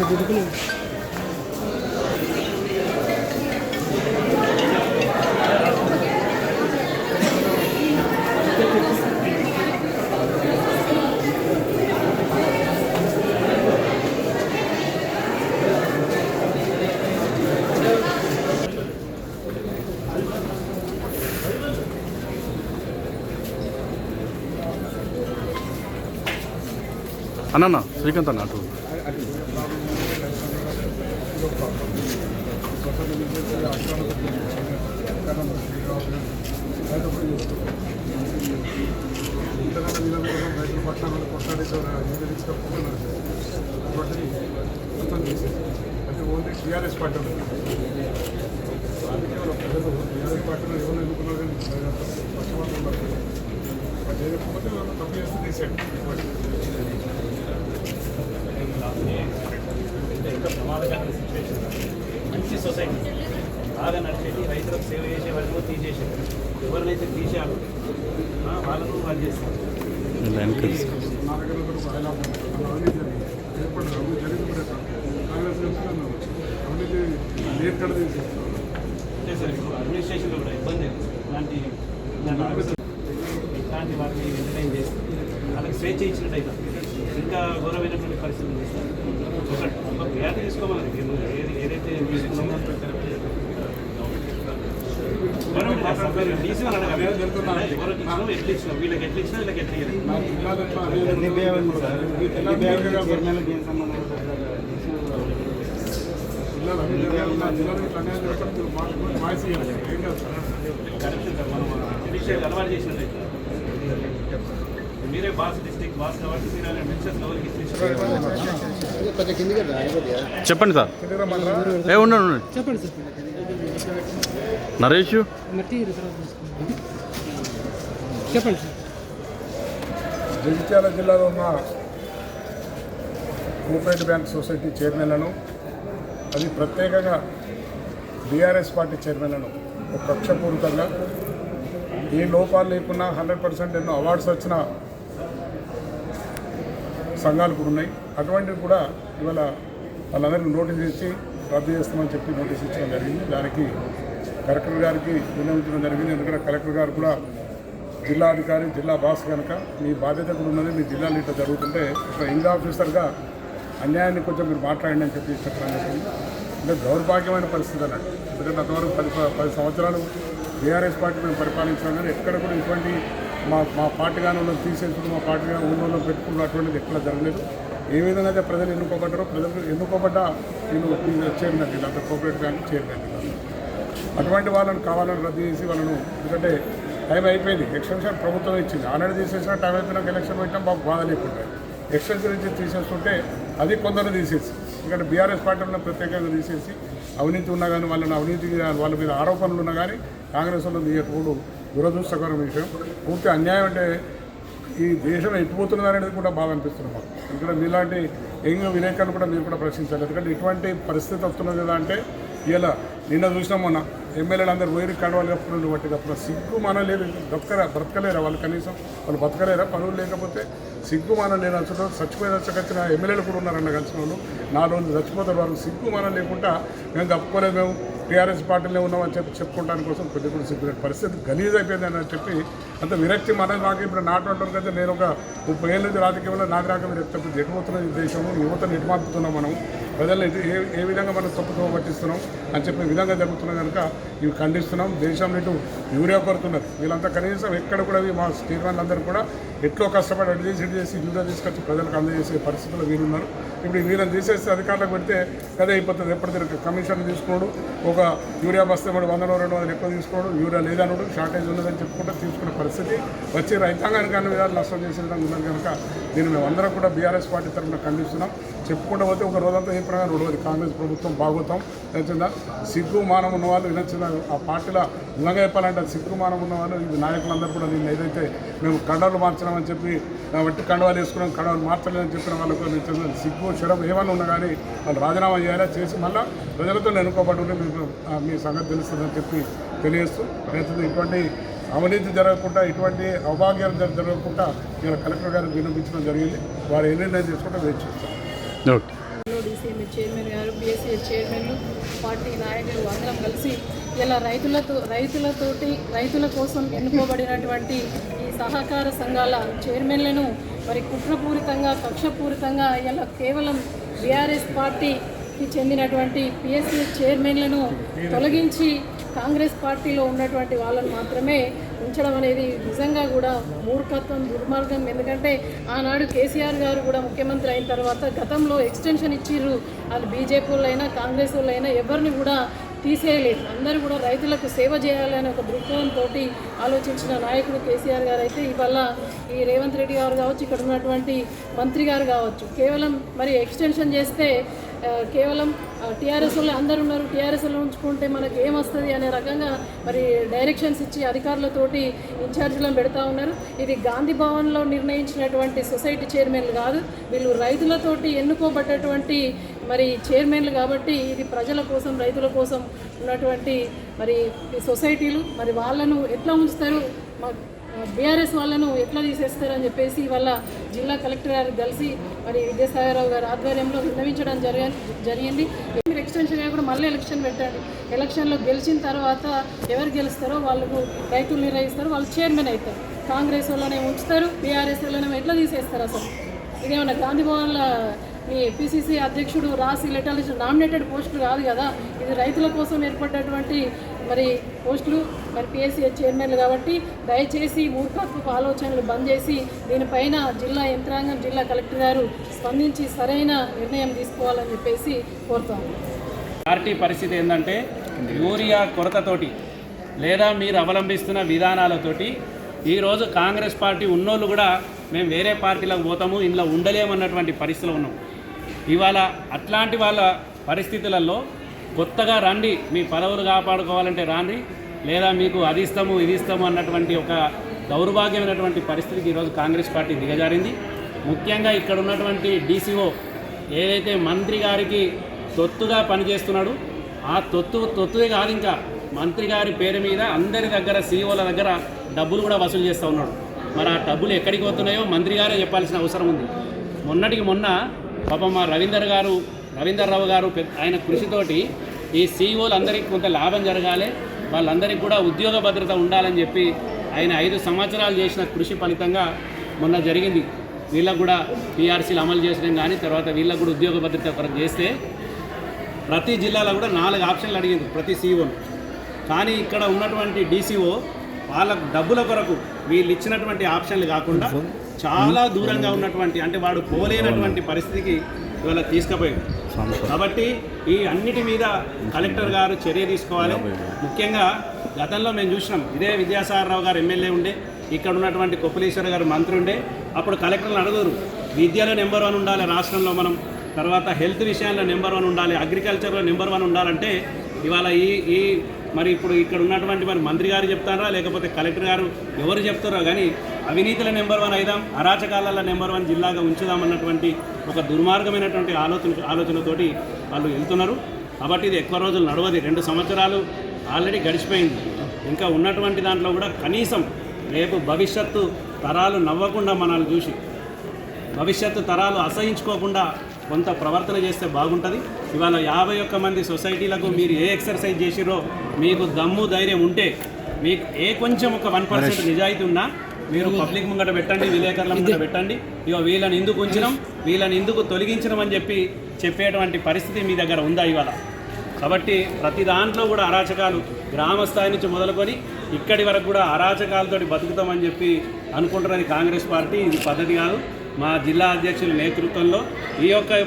మన గుడుకులు అన్న శ్రీకాంత్ అన్న అటు రైతుల పట్టణాలు కొట్లాడి అటువంటిది మొత్తం చేసేది అంటే ఓన్లీ టీఆర్ఎస్ పార్టీ ఉంది రాజకీయాల్లో ప్రజలు టీఆర్ఎస్ పార్టీలో ఎవరు ఎన్నుకున్నారు కానీ పక్షపాతం ఉండదు అది చేయకపోతే వాళ్ళు తప్పు చేస్తే తీసేయండి ఎంత ప్రమాదకరమైన సిచ్యువేషన్ మంచి సొసైటీ బాగా నడిచేది రైతులకు సేవ చేసే వాళ్ళని తీసేసారు ఎవరినైతే తీసారో ఆ, వాళ్ళను వాళ్ళు చేస్తారు అంటే సార్ ఇప్పుడు అడ్మినిస్ట్రేషన్లో కూడా ఇబ్బంది. ఇలాంటి ఇలాంటి వాటిని ఎంటర్టైన్ చేసి వాళ్ళకి స్వేచ్ఛ ఇచ్చినట్టు అయితే ఇంకా ఘోరమైనటువంటి పరిస్థితులు చేస్తారు ఒకటి ఒక క్రియారిటీ తీసుకోమని ఏది ఏదైతే తీసుకున్నామో మనం అడగాలి. ఎట్లా ఇచ్చినాం వీళ్ళకి ఎట్లా ఇచ్చినా వీళ్ళకి ఎట్లా సార్. సార్. మనం అలవాటు చేసినట్టయితే మీరే బాస్ డిస్ట్రిక్ట్ బాస్ కాబట్టి మీరు అలా మెన్షన్స్ ఎవరికి? చెప్పండి సార్? ఏ ఉండండి ఉండండి చెప్పండి సార్ నరేష్ చెప్పండి సార్ జగిత్యాల జిల్లాలో ఉన్న కోఆపరేటివ్ బ్యాంక్ సొసైటీ చైర్మన్లను అది ప్రత్యేకంగా బీఆర్ఎస్ పార్టీ చైర్మన్లను ఒక కక్షపూరితంగా ఏ లోపాలు లేకున్నా హండ్రెడ్ పర్సెంట్ ఎన్నో అవార్డ్స్ వచ్చిన సంఘాలు కూడా ఉన్నాయి. అటువంటివి కూడా ఇవాళ వాళ్ళందరికీ నోటీస్ ఇచ్చి రద్దు చేస్తామని చెప్పి నోటీస్ ఇచ్చడం జరిగింది. దానికి కలెక్టర్ గారికి విన్నవించడం జరిగింది. ఎందుకంటే కలెక్టర్ గారు కూడా జిల్లా అధికారి జిల్లా బాస్ కనుక మీ బాధ్యత కూడా ఉన్నది. మీ జిల్లాలో ఇట్లా జరుగుతుంటే ఒక ఇంగ్ ఆఫీసర్గా అన్యాయాన్ని కొంచెం మీరు మాట్లాడండి అని చెప్పి చెప్పడం జరిగింది. అంటే దౌర్భాగ్యమైన పరిస్థితి అన్నట్టు ఎందుకంటే అంతవరకు పది పది సంవత్సరాలు బీఆర్ఎస్ పార్టీ మేము పరిపాలించినాం కానీ ఎక్కడ కూడా ఇటువంటి మా మా పార్టీ కానీ తీసేసుకుని మా పార్టీగా ఉన్న వాళ్ళు పెట్టుకున్న అటువంటిది ఎక్కడ జరగలేదు. ఏ విధంగా అయితే ప్రజలు ఎన్నుకోబడ్డారో ప్రజలు ఎన్నుకోబడ్డ నేను చైర్మన్ అంత కోపరేట్ కానీ చైర్మన్ అటువంటి వాళ్ళని కావాలని రద్దు చేసి వాళ్ళను ఎందుకంటే టైం అయిపోయింది. ఎక్స్టెన్షన్ ప్రభుత్వం ఇచ్చింది. ఆల్రెడీ తీసేసిన టైం అయిపోయినాక ఎలక్షన్ పెట్టడం మాకు బాధ లేకుండా. ఎక్స్టెన్షన్ ఇచ్చి తీసేస్తుంటే అది కొందరు తీసేసి ఎందుకంటే బీఆర్ఎస్ పార్టీలో ప్రత్యేకంగా తీసేసి అవినీతి ఉన్నా కానీ వాళ్ళని అవినీతి వాళ్ళ మీద ఆరోపణలు ఉన్నా కానీ కాంగ్రెస్ వాళ్ళు తీయకపోవడం దురదృష్టకరమైన విషయం. పూర్తి అన్యాయం అంటే ఈ దేశం ఎట్టిపోతున్నది అనేది కూడా బాగా అనిపిస్తుంది మాకు. ఎందుకంటే మీలాంటి యంగ్ విలేకరులు కూడా మీరు కూడా ప్రశ్నించాలి. ఎందుకంటే ఇటువంటి పరిస్థితి వస్తున్నది కదా అంటే ఇలా నిన్న చూసినాం మొన్న ఎమ్మెల్యేలు అందరు వేరు కడవాలి కప్పులు బట్టి కప్పులు సిగ్గు మన లేదు. బ్రతకరా బ్రతకలేరా వాళ్ళు కనీసం? వాళ్ళు బతకలేరా? పనులు లేకపోతే సిగ్గు మనం లేని అసలు చచ్చిపోయిన చచ్చిన ఎమ్మెల్యేలు కూడా ఉన్నారన్న కలిసిన వాళ్ళు నాలుగు రోజులు చచ్చిపోతారు వాళ్ళు సిగ్గు మనం లేకుండా మేము తప్పుకోలేదు మేము టీఆర్ఎస్ పార్టీలో ఉన్నామని చెప్పి చెప్పుకోవడానికి కోసం కొద్ది కూడా సిగ్గు పరిస్థితి. గలీజ్ అయిపోయిందని చెప్పి అంత విరక్తి మన నాకు ఇప్పుడు నాటువంటి కదా నేను ఒక ముప్పై ఏళ్ళ నుంచి రాజకీయంలో నాకు రాక విరక్తి తప్పింది ఎటుపోతున్న దేశము యువతను ఎటుమాపుతున్నాం మనం? ప్రజలను ఏ ఏ విధంగా మనం తప్పుతో పట్టిస్తున్నాం అని చెప్పే విధంగా జరుగుతున్నాం కనుక ఇవి ఖండిస్తున్నాం. దేశం ఇటు యూరియా కొడుతున్నారు వీళ్ళంతా కనీసం ఎక్కడ కూడా మా స్టేట్మెంట్ అందరూ కూడా ఎట్లో కష్టపడి అటు చేసి ఇటు చేసి యూరియా తీసుకొచ్చి ప్రజలకు అందజేసే పరిస్థితులు వీరున్నారు ఇప్పుడు వీళ్ళని తీసేస్తే అధికారులకు పెడితే కదే అయిపోతుంది. ఎప్పటికీ కమిషన్ తీసుకోడు. ఒక యూరియా బస్తే మరి వందలో రెండు వందలు ఎక్కువ తీసుకోడు. యూరియా లేదనడు షార్టేజ్ ఉన్నదని చెప్పుకుంటే తీసుకునే పరిస్థితి. వచ్చి రైతాంగానికి అన్ని విధాలు నష్టం చేసే విధంగా ఉన్నారు కనుక దీన్ని మేమందరం అందరం కూడా బీఆర్ఎస్ పార్టీ తరఫున ఖండిస్తున్నాం. చెప్పుకుంటూ పోతే ఒక రోజంతా ఏం రెండవది కాంగ్రెస్ ప్రభుత్వం బాగోతాం వినొచ్చిందా సిగ్గు మానం ఉన్న వాళ్ళు నచ్చిన ఆ పార్టీలో నిజంగా చెప్పాలంటే సిగ్గు మానం ఉన్న వాళ్ళు నాయకులందరూ కూడా నేను ఏదైతే మేము కండవలు మార్చడం చెప్పి నా వట్టి కండవాలు వేసుకున్నాం కండవాలు మార్చలేదని చెప్పిన వాళ్ళకు నచ్చింది? సిగ్గు శరం ఏమైనా ఉన్నా కానీ వాళ్ళు రాజీనామా చేయాలా? చేసి మళ్ళీ ప్రజలతో ఎన్నుకోబడి ఉంటే మీకు మీ సంగతి తెలుస్తుందని చెప్పి తెలియజేస్తూ నచ్చింది ఇటువంటి అవినీతి జరగకుండా ఇటువంటి అభాగ్యాలు జరగకుండా నేను కలెక్టర్ గారికి వినిపించడం జరిగింది. వారు ఎన్ని నిర్ణయం తీసుకుంటే వేచి చూస్తాం చైర్మన్లు పార్టీ నాయకులు అందరం కలిసి ఇలా రైతులతో రైతులతోటి రైతుల కోసం ఎన్నుకోబడినటువంటి ఈ సహకార సంఘాల చైర్మన్లను మరి కుట్రపూరితంగా కక్షపూరితంగా ఇలా కేవలం బీఆర్ఎస్ పార్టీకి చెందినటువంటి పిఎస్సీ చైర్మన్లను తొలగించి కాంగ్రెస్ పార్టీలో ఉన్నటువంటి వాళ్ళను మాత్రమే ఉంచడం అనేది నిజంగా కూడా మూర్ఖత్వం దుర్మార్గం. ఎందుకంటే ఆనాడు కేసీఆర్ గారు కూడా ముఖ్యమంత్రి అయిన తర్వాత గతంలో ఎక్స్టెన్షన్ ఇచ్చిర్రు. వాళ్ళు బీజేపీ వాళ్ళైనా కాంగ్రెస్ వాళ్ళైనా ఎవరిని కూడా తీసేయలేదు. అందరూ కూడా రైతులకు సేవ చేయాలనే ఒక దృక్పథంతో ఆలోచించిన నాయకుడు కేసీఆర్ గారు అయితే ఇవాళ ఈ రేవంత్ రెడ్డి గారు కావచ్చు ఇక్కడ ఉన్నటువంటి మంత్రి గారు కావచ్చు కేవలం మరి ఎక్స్టెన్షన్ చేస్తే కేవలం టీఆర్ఎస్ వాళ్ళు అందరు ఉన్నారు. టీఆర్ఎస్ ఉంచుకుంటే మనకి ఏమొస్తుంది అనే రకంగా మరి డైరెక్షన్స్ ఇచ్చి అధికారులతోటి ఇన్ఛార్జీలను పెడతా ఉన్నారు. ఇది గాంధీ భవన్లో నిర్ణయించినటువంటి సొసైటీ చైర్మన్లు కాదు. వీళ్ళు రైతులతోటి ఎన్నుకోబడ్డటువంటి మరి చైర్మన్లు కాబట్టి ఇది ప్రజల కోసం రైతుల కోసం ఉన్నటువంటి మరి ఈ సొసైటీలు. మరి వాళ్ళను ఎట్లా ఉంచుతారు? మా బీఆర్ఎస్ వాళ్ళను ఎట్లా తీసేస్తారని చెప్పేసి వాళ్ళ జిల్లా కలెక్టర్ గారు కలిసి మరి విద్యాసాగరరావు గారి ఆధ్వర్యంలో విన్నవించడం జరిగి జరిగింది. మీరు ఎక్స్టెన్షన్ కూడా మళ్ళీ ఎలక్షన్ పెట్టండి ఎలక్షన్లో గెలిచిన తర్వాత ఎవరు గెలుస్తారో వాళ్ళకు రైతులు నిర్వహిస్తారు వాళ్ళు చైర్మన్ అవుతారు. కాంగ్రెస్ వాళ్ళనే ఉంచుతారు. బీఆర్ఎస్ వాళ్ళనే ఎట్లా తీసేస్తారు అసలు? ఇదేమన్నా గాంధీ భవన్ల మీ పిసిసి అధ్యక్షుడు రాసి లెటర్లు నామినేటెడ్ పోస్టులు కాదు కదా. ఇది రైతుల కోసం ఏర్పడ్డటువంటి మరి పోస్టులు మరి పిఎస్సీ చైర్మన్లు కాబట్టి దయచేసి మూర్ఖత్వపు ఆలోచనలు బంద్ చేసి దీనిపైన జిల్లా యంత్రాంగం జిల్లా కలెక్టర్ గారు స్పందించి సరైన నిర్ణయం తీసుకోవాలని చెప్పేసి కోరుతాము పార్టీ పరిస్థితి ఏంటంటే యూరియా కొరతతోటి లేదా మీరు అవలంబిస్తున్న విధానాలతోటి ఈరోజు కాంగ్రెస్ పార్టీ ఉన్నోళ్ళు కూడా మేము వేరే పార్టీలకు పోతాము ఇంట్లో ఉండలేమన్నటువంటి పరిస్థితిలో ఉన్నాం. ఇవాళ అట్లాంటి వాళ్ళ పరిస్థితులలో కొత్తగా రండి మీ పదవులు కాపాడుకోవాలంటే రాండి లేదా మీకు అది ఇస్తాము ఇది ఇస్తాము అన్నటువంటి ఒక దౌర్భాగ్యమైనటువంటి పరిస్థితికి ఈరోజు కాంగ్రెస్ పార్టీ దిగజారింది. ముఖ్యంగా ఇక్కడ ఉన్నటువంటి డీసీఓ ఏదైతే మంత్రి గారికి తొత్తుగా పనిచేస్తున్నాడు ఆ తొత్తు తొత్తుదే కాదు ఇంకా. మంత్రి గారి పేరు మీద అందరి దగ్గర సీఈఓల దగ్గర డబ్బులు కూడా వసూలు చేస్తూ ఉన్నాడు. మరి ఆ డబ్బులు ఎక్కడికి పోతున్నాయో మంత్రి గారే చెప్పాల్సిన అవసరం ఉంది. మొన్నటికి మొన్న పాపం మా రవీందర్ గారు రవీందర్రావు గారు ఆయన కృషితోటి ఈ సీఈఓలు అందరికీ కొంత లాభం జరగాలి. వాళ్ళందరికీ కూడా ఉద్యోగ భద్రత ఉండాలని చెప్పి ఆయన ఐదు సంవత్సరాలు చేసిన కృషి ఫలితంగా మొన్న జరిగింది. వీళ్ళకు కూడా పీఆర్సీలు అమలు చేసడం కానీ తర్వాత వీళ్ళకు కూడా ఉద్యోగ భద్రత కొరకు చేస్తే ప్రతి జిల్లాలో కూడా నాలుగు ఆప్షన్లు అడిగింది ప్రతి సీఈఓను కానీ ఇక్కడ ఉన్నటువంటి డీసీఓ వాళ్ళ డబ్బుల కొరకు వీళ్ళు ఇచ్చినటువంటి ఆప్షన్లు కాకుండా చాలా దూరంగా ఉన్నటువంటి అంటే వాడు పోలేనటువంటి పరిస్థితికి ఇవాళ తీసుకుపోయింది. కాబట్టి ఈ అన్నిటి మీద కలెక్టర్ గారు చర్య తీసుకోవాలి. ముఖ్యంగా గతంలో మేము చూసినాం ఇదే విద్యాసాగరరావు గారు ఎమ్మెల్యే ఉండే ఇక్కడ ఉన్నటువంటి కొప్పలేశ్వర గారు మంత్రి ఉండే అప్పుడు కలెక్టర్లు అడగరు విద్యలో నెంబర్ వన్ ఉండాలి రాష్ట్రంలో మనం తర్వాత హెల్త్ విషయాల్లో నెంబర్ వన్ ఉండాలి అగ్రికల్చర్లో నెంబర్ వన్ ఉండాలంటే ఇవాళ ఈ ఈ మరి ఇప్పుడు ఇక్కడ ఉన్నటువంటి మరి మంత్రి గారు చెప్తారా? లేకపోతే కలెక్టర్ గారు ఎవరు చెప్తారో? కానీ అవినీతిలో నెంబర్ వన్ అయిదాం అరాచకాలలో నెంబర్ వన్ జిల్లాగా ఉంచుదాం అన్నటువంటి ఒక దుర్మార్గమైనటువంటి ఆలోచన ఆలోచనతోటి వాళ్ళు వెళ్తున్నారు. కాబట్టి ఇది ఎక్కువ రోజులు నడవది. రెండు సంవత్సరాలు ఆల్రెడీ గడిచిపోయింది. ఇంకా ఉన్నటువంటి దాంట్లో కూడా కనీసం రేపు భవిష్యత్తు తరాలు నవ్వకుండా మనల్ని చూసి భవిష్యత్తు తరాలు అసహించుకోకుండా కొంత ప్రవర్తన చేస్తే బాగుంటుంది. ఇవాళ యాభై ఒక్క మంది సొసైటీలకు మీరు ఏ ఎక్సర్సైజ్ చేసిరో మీకు దమ్ము ధైర్యం ఉంటే మీకు ఏ కొంచెం ఒక వన్ పర్సెంట్ నిజాయితీ ఉన్నా మీరు పబ్లిక్ ముంగట పెట్టండి విలేకరుల ముంగట పెట్టండి. ఇక వీళ్ళని ఎందుకు ఉంచినాం వీళ్ళని ఎందుకు తొలగించడం అని చెప్పి చెప్పేటువంటి పరిస్థితి మీ దగ్గర ఉందా ఇవాళ? కాబట్టి ప్రతి దాంట్లో కూడా అరాచకాలు గ్రామ స్థాయి నుంచి మొదలుకొని ఇక్కడి వరకు కూడా అరాచకాలతోటి బతుకుతామని చెప్పి అనుకుంటున్నది కాంగ్రెస్ పార్టీ. ఇది పద్ధతి కాదు. మా జిల్లా అధ్యక్షుల నేతృత్వంలో ఈ యొక్క